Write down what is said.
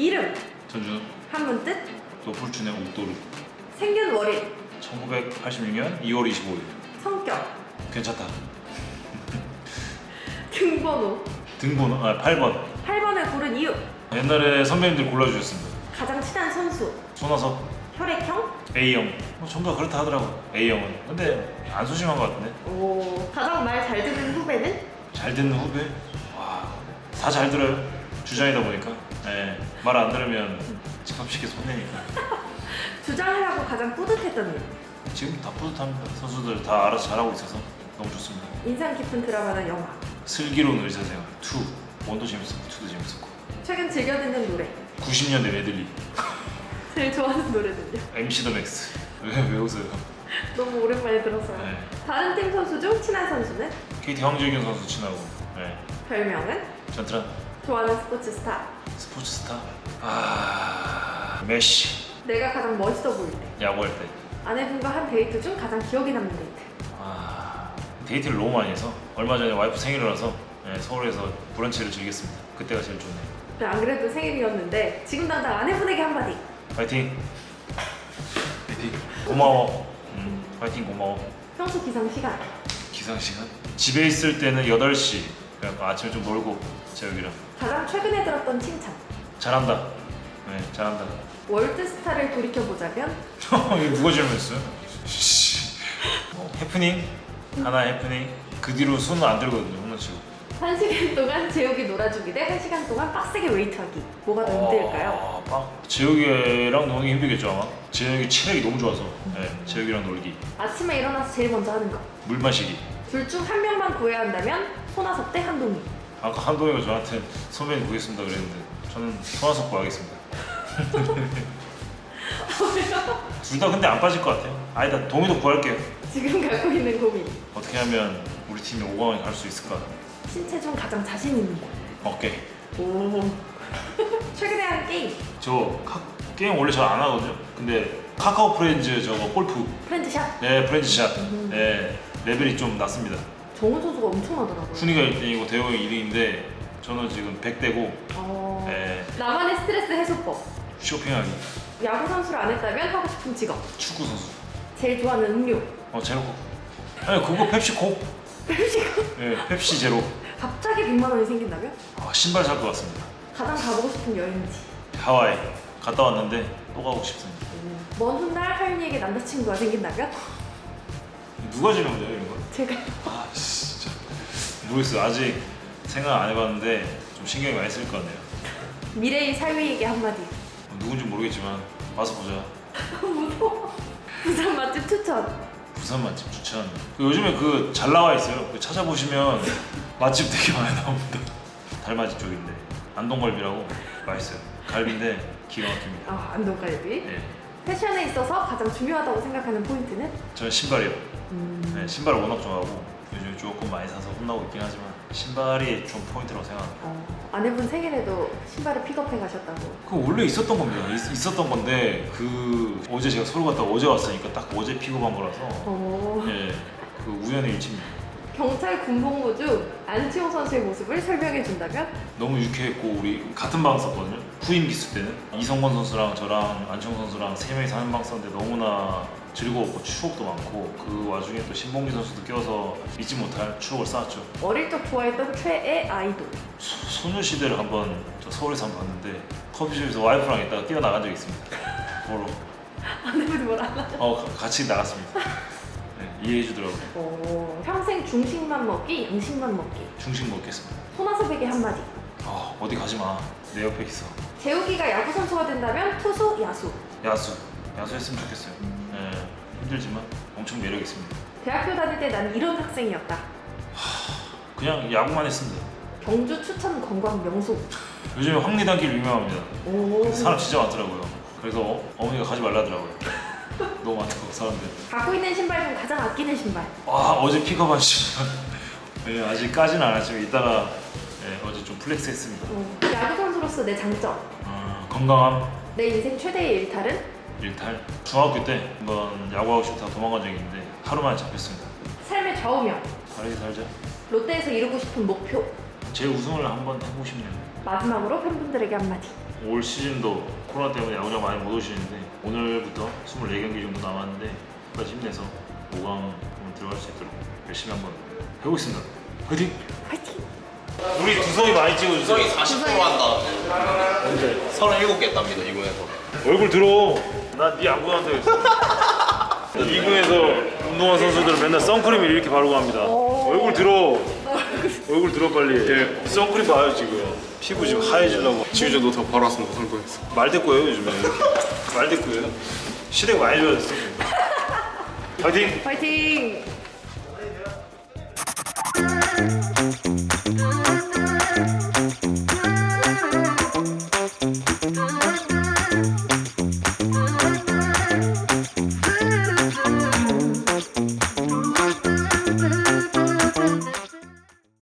이름. 전준우 한문 뜻? 노풀춘의 옥도루 생년 월일. 1986년 2월 25일. 성격. 괜찮다. 등번호. 등번호? 아 8번. 8번을 고른 이유. 옛날에 선배님들 골라주셨습니다. 가장 친한 선수. 손아섭. 혈액형? A형. 뭐 전부 다 그렇다 하더라고 A형은. 근데 안 소심한 것 같은데. 오 가장 말 잘 듣는 후배는? 잘 듣는 후배? 와 다 잘 들어요. 주장이다 보니까 예, 말안 들으면 집합시켜서 혼내니까. 주장하라고 가장 뿌듯했던 일? 지금 다 뿌듯합니다. 선수들 다 알아서 잘하고 있어서 너무 좋습니다. 인상 깊은 드라마나 영화? 슬기로운 의사생활 2 원도 재밌었고 2도 재밌었고. 최근 즐겨 듣는 노래? 90년대 메들리. 제일 좋아하는 노래는요? MC 더 맥스. 왜, 왜 웃어요? 너무 오랜만에 들어서요. 네. 다른 팀 선수 중 친한 선수는? KT 황재균 선수 친하고 네. 별명은? 전트란. 좋아하는 스포츠 스타 스포츠 스타 아 메시 내가 가장 멋있어 보일 때 야구할 때 아내분과 한 데이트 중 가장 기억에 남는 데이트 아, 데이트를 너무 많이 해서 얼마 전에 와이프 생일이라서 네, 서울에서 브런치를 즐겼습니다. 그때가 제일 좋네요. 네, 안 그래도 생일이었는데 지금 당장 아내분에게 한마디 파이팅! 파이팅! 고마워. 음, 파이팅 고마워. 평소 기상 시간 기상 시간? 집에 있을 때는 8시. 그래갖고 아침에 좀 놀고 재혁이랑 가장 최근에 들었던 칭찬 잘한다. 네, 잘한다. 월드스타를 돌이켜보자면 이거 누가 질문했어요? 씨. 어, 해프닝? 하나 해프닝. 그 뒤로 손은 안 들거든요. 홈런 치고. 한시간 동안 제욱이 놀아주기 대 1시간 동안 빡세게 웨이트하기 뭐가 더 힘들까요? 아, 빵. 재혁이랑 노는 게 힘들겠죠 아마. 재혁이 체력이 너무 좋아서. 네, 재혁이랑 놀기. 아침에 일어나서 제일 먼저 하는 거 물 마시기. 둘 중 한 명만 구해야 한다면 손아섭 대 한동희 아까 한동희가 저한테 선배님 구겠습니다 그랬는데 저는 손아섭 구하겠습니다. 둘 다 근데 안 빠질 것 같아요. 아니다 동희도 구할게요. 지금 갖고 있는 고민 어떻게 하면 우리 팀이 5강에 갈 수 있을까? 신체 중 가장 자신 있는 거 어깨. 오. 최근에 한 게임 저 카, 게임 원래 잘 안 하거든요. 근데 카카오 프렌즈 저거 골프. 프렌즈샷 네 프렌즈샷. 네 레벨이 좀 낮습니다. 정우 선수가 엄청나더라고요 훈이가 1등이고 대호가 2등인데 저는 지금 100대고 어... 네, 나만의 스트레스 해소법 쇼핑하기. 야구 선수를 안 했다면 하고 싶은 직업 축구 선수. 제일 좋아하는 음료 어 제로 콕. 아니 그거 펩시 콕. 펩시고 네 펩시 제로. 갑자기 100만 원이 생긴다면? 아, 신발 살 것 같습니다. 가장 가보고 싶은 여행지 하와이 갔다 왔는데 또 가고 싶습니다. 먼 훗날 하윤이에게 남자친구가 생긴다면? 누가 질문해요 이런 거? 제가 아 진짜 모르겠어요. 아직 생각 안 해봤는데 좀 신경이 많이 쓸것 같네요. 미래의 사위에게 한마디 누군지 모르겠지만 와서 보자. 무서워 부산 맛집 추천 부산 맛집 추천. 그 요즘에 그 잘 나와 있어요. 그 찾아보시면 맛집 되게 많이 나옵니다. 달맞이 쪽인데 안동갈비라고 맛있어요. 갈비인데 기가 막힙니다. 아 안동갈비 네, 패션에 있어서 가장 중요하다고 생각하는 포인트는? 저는 신발이요. 음... 네, 신발을 워낙 좋아하고 요즘 조금 많이 사서 혼나고 있긴 하지만 신발이 좀 포인트라고 생각합니다. 어, 아내분 생일에도 신발을 픽업해 가셨다고 그 원래 있었던 겁니다. 있, 었던 건데 그 어제 제가 서울 갔다 어제 왔으니까 딱 어제 픽업한 거라서 어... 예, 그 우연의 일치입니다. 경찰 군복무 중 안치홍 선수의 모습을 설명해 준다면? 너무 유쾌했고 우리 같은 방 썼거든요. 후임 기수 때는 이성건 선수랑 저랑 안청 선수랑 세 명이서 한 방 썼는데 너무나 즐거웠고 추억도 많고 그 와중에 또 신봉기 선수도 껴서 잊지 못할 추억을 쌓았죠. 어릴 적 좋아했던 최애 아이돌 소, 소녀시대를 한번 저 서울에서 한번 봤는데 커피숍에서 와이프랑 있다가 뛰어나간 적이 있습니다. 보러. 아내분이 뭐라 하나? 어 가- 같이 나갔습니다. 네, 이해해 주더라고요. 어, 평생 중식만 먹기, 양식만 먹기 중식 먹겠습니다. 손아섭에게 한마디 아 어디 가지 마. 내 옆에 있어. 재욱이가 야구 선수가 된다면 투수, 야수 야수. 야수 했으면 좋겠어요. 네, 힘들지만 엄청 매력 있습니다. 대학교 다닐 때 난 이런 학생이었다 그냥 야구만 했습니다. 경주 추천 관광 명소 요즘에 황리단길 유명합니다. 오. 사람 진짜 많더라고요. 그래서 어, 어머니가 가지 말라더라고요. 너무 많다고 사람들. 갖고 있는 신발 중 가장 아끼는 신발 아 어제 픽업한 시간. 네, 아직까지는 안 했지만 이따가 네, 어제 좀 플렉스 했습니다. 어, 야구 선수로서 내 장점 어, 건강함, 내 인생 최대의 일탈은 일탈. 중학교 때 한번 야구하고 싶다가 도망간 적이 있는데 하루 만에 잡혔습니다. 삶의 좌우명 다르게 살자. 롯데에서 이루고 싶은 목표 제 우승을 한번 해보고 싶네요. 마지막으로 팬분들에게 한마디 올 시즌도 코로나 때문에 야구장 많이 못 오시는데 오늘부터 24경기 정도 남았는데 끝까지 힘내서 5강 한번 들어갈 수 있도록 열심히 한번 해보겠습니다. 화이팅! 화이팅! 우리 두성이 많이 찍어주세요. 수성이 40% 한다. 언제? 37개 답니다, 이번에서. 얼굴 들어. 난네 했어. 2군에서 운동한 선수들은 맨날 선크림을 이렇게 바르고 합니다. 얼굴 들어. 얼굴 들어 빨리. 예, 선크림 봐요 지금. 피부 지금 하얘지려고. 지우저도 더 바로 왔으면 더 성공했어. 말대꾸예요 요즘에. 이렇게. 말대꾸예요. 시대가 많이 좋아졌어. 화이팅! 화이팅!